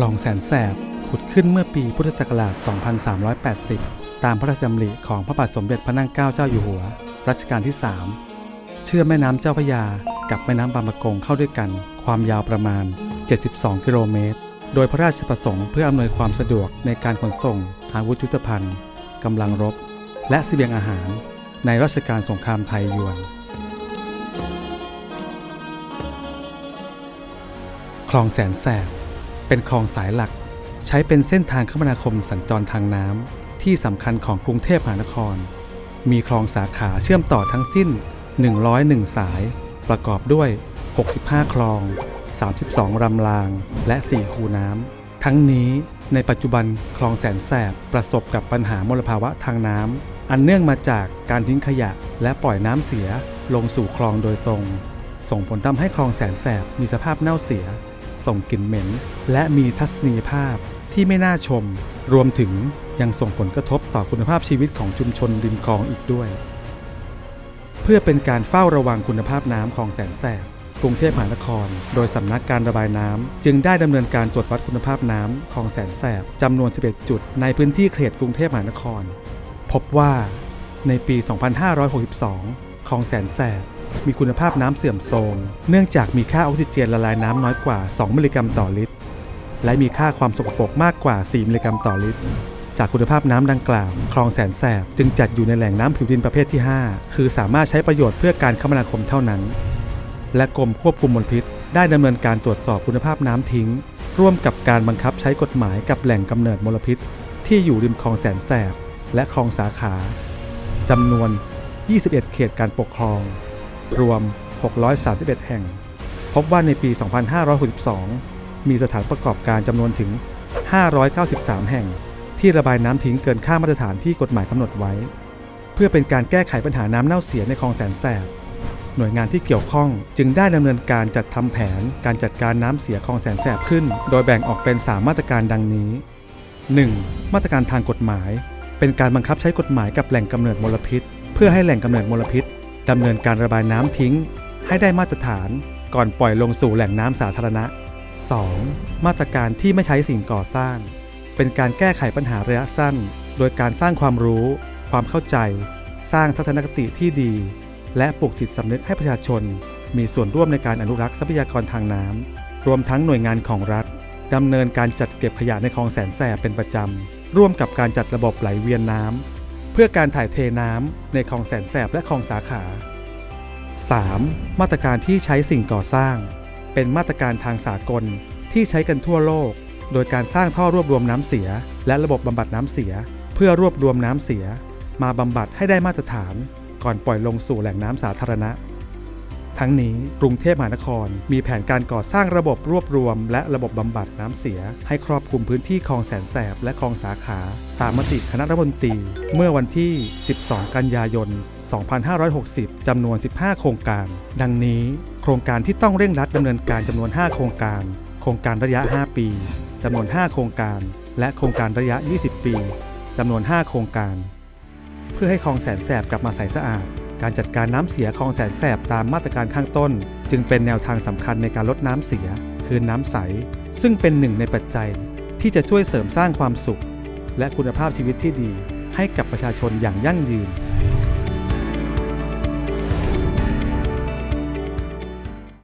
คลองแสนแสบ ขุดขึ้นเมื่อปีพุทธศักราช 2380 ตามพระราชดำริของพระบาทสมเด็จพระนั่งเกล้าเจ้าอยู่หัว รัชกาลที่ 3 เชื่อมแม่น้ำเจ้าพระยากับแม่น้ำบางปะกงเข้าด้วยกัน ความยาวประมาณ 72 กิโลเมตร โดยพระราชประสงค์เพื่ออำนวยความสะดวกในการขนส่งอาวุธยุทโธภัณฑ์กำลังรบ และเสบียงอาหาร ในรัชกาลสงครามไทยยวนคลองแสนแสบ เป็นคลองสายหลัก ใช้เป็นเส้นทางคมนาคมสัญจรทางน้ำที่สำคัญของกรุงเทพมหานคร มีคลองสาขาเชื่อมต่อทั้งสิ้น 101 สาย ประกอบด้วย 65 คลอง 32 รำราง และ 4 คูน้ำ ทั้งนี้ในปัจจุบันคลองแสนแสบประสบกับปัญหามลภาวะทางน้ำ อันเนื่องมาจากการทิ้งขยะและปล่อยน้ำเสียลงสู่คลองโดยตรง ส่งผลทำให้คลองแสนแสบมีสภาพเน่าเสีย ส่งกลิ่นเหม็น และมีทัศนียภาพที่ไม่น่าชม รวมถึงยังส่งผลกระทบต่อคุณภาพชีวิตของชุมชนริมคลองอีกด้วย เพื่อเป็นการเฝ้าระวังคุณภาพน้ำคลองแสนแสบกรุงเทพมหานคร โดยสำนักการระบายน้ำจึงได้ดำเนินการตรวจวัดคุณภาพน้ำคลองแสนแสบจำนวน 11 จุด ในพื้นที่เขตกรุงเทพมหานคร พบว่าในปี 2562คลองแสนแสบ มีคุณภาพน้ำเสื่อมโทรมเนื่องจากมีค่าออกซิเจนละลายน้ำน้อยกว่า 2 มิลลิกรัมต่อลิตร และมีค่าความสกปรกมากกว่า 4 มิลลิกรัมต่อลิตร จากคุณภาพน้ำดังกล่าว คลองแสนแสบจึงจัดอยู่ในแหล่งน้ำผิวดินประเภทที่ 5 คือสามารถใช้ประโยชน์เพื่อการคมนาคมเท่านั้น และกรมควบคุมมลพิษ ได้ดำเนินการตรวจสอบคุณภาพน้ำทิ้ง ร่วมกับการบังคับใช้กฎหมายกับแหล่งกำเนิดมลพิษ ที่อยู่ริมคลองแสนแสบและคลองสาขาจำนวน 21 เขตการปกครอง รวม 631 แห่ง พบว่าในปี 2562 มีสถานประกอบการจำนวนถึง 593 แห่ง ที่ระบายน้ำทิ้งเกินค่ามาตรฐานที่กฎหมายกำหนดไว้ เพื่อเป็นการแก้ไขปัญหาน้ำเน่าเสียในคลองแสนแสบหน่วยงานที่เกี่ยวข้องจึงได้ดำเนินการจัดทำแผนการจัดการน้ำเสียคลองแสนแสบขึ้น โดยแบ่งออกเป็น 3 มาตรการดังนี้ 1. มาตรการทางกฎหมาย เป็นการบังคับใช้กฎหมายกับแหล่งกำเนิดมลพิษ เพื่อให้แหล่งกำเนิดมลพิษ ดำเนินการระบายน้ำทิ้ง ให้ได้มาตรฐานก่อนปล่อยลงสู่แหล่งน้ำสาธารณะ 2. มาตรการที่ไม่ใช้สิ่งก่อสร้าง เป็นการแก้ไขปัญหาระยะสั้น โดยการสร้างความรู้ ความเข้าใจ สร้างทัศนคติที่ดี และปลูกจิตสำนึกให้ประชาชน มีส่วนร่วมในการอนุรักษ์ทรัพยากรทางน้ำรวมทั้งหน่วยงานของรัฐดำเนินการจัดเก็บขยะในคลองแสนแสบเป็นประจำ ร่วมกับการจัดระบบไหลเวียนน้ำ พื่อการถ่ายเทน้ำในคลองแสนแสบและคลองสาขา 3. มาตรการที่ใช้สิ่งก่อสร้าง เป็นมาตรการทางสากลที่ใช้กันทั่วโลก โดยการสร้างท่อรวบรวมน้ำเสีย และระบบบำบัดน้ำเสีย เพื่อรวบรวมน้ำเสีย มาบำบัดให้ได้มาตรฐาน ก่อนปล่อยลงสู่แหล่งน้ำสาธารณะ ทั้งนี้กรุงเทพมหานคร มีแผนการก่อสร้างระบบรวบรวม และระบบบำบัดน้ำเสีย ให้ครอบคลุมพื้นที่คลองแสนแสบและคลองสาขา ตามมติคณะรัฐมนตรี เมื่อวันที่ 12 กันยายน 2560 จำนวน 15 โครงการ ดังนี้ โครงการที่ต้องเร่งรัดดำเนินการจำนวน 5 โครงการ โครงการระยะ 5 ปีจำนวน 5 โครงการ และโครงการระยะ 20 ปีจำนวน 5 โครงการ เพื่อให้คลองแสนแสบกลับมาใสสะอาด การจัดการน้ำเสียคลองแสนแสบตามมาตรการข้างต้น จึงเป็นแนวทางสำคัญในการลดน้ำเสีย คืนน้ำใส ซึ่งเป็นหนึ่งในปัจจัย ที่จะช่วยเสริมสร้างความสุข และคุณภาพชีวิตที่ดี ให้กับประชาชนอย่างยั่งยืน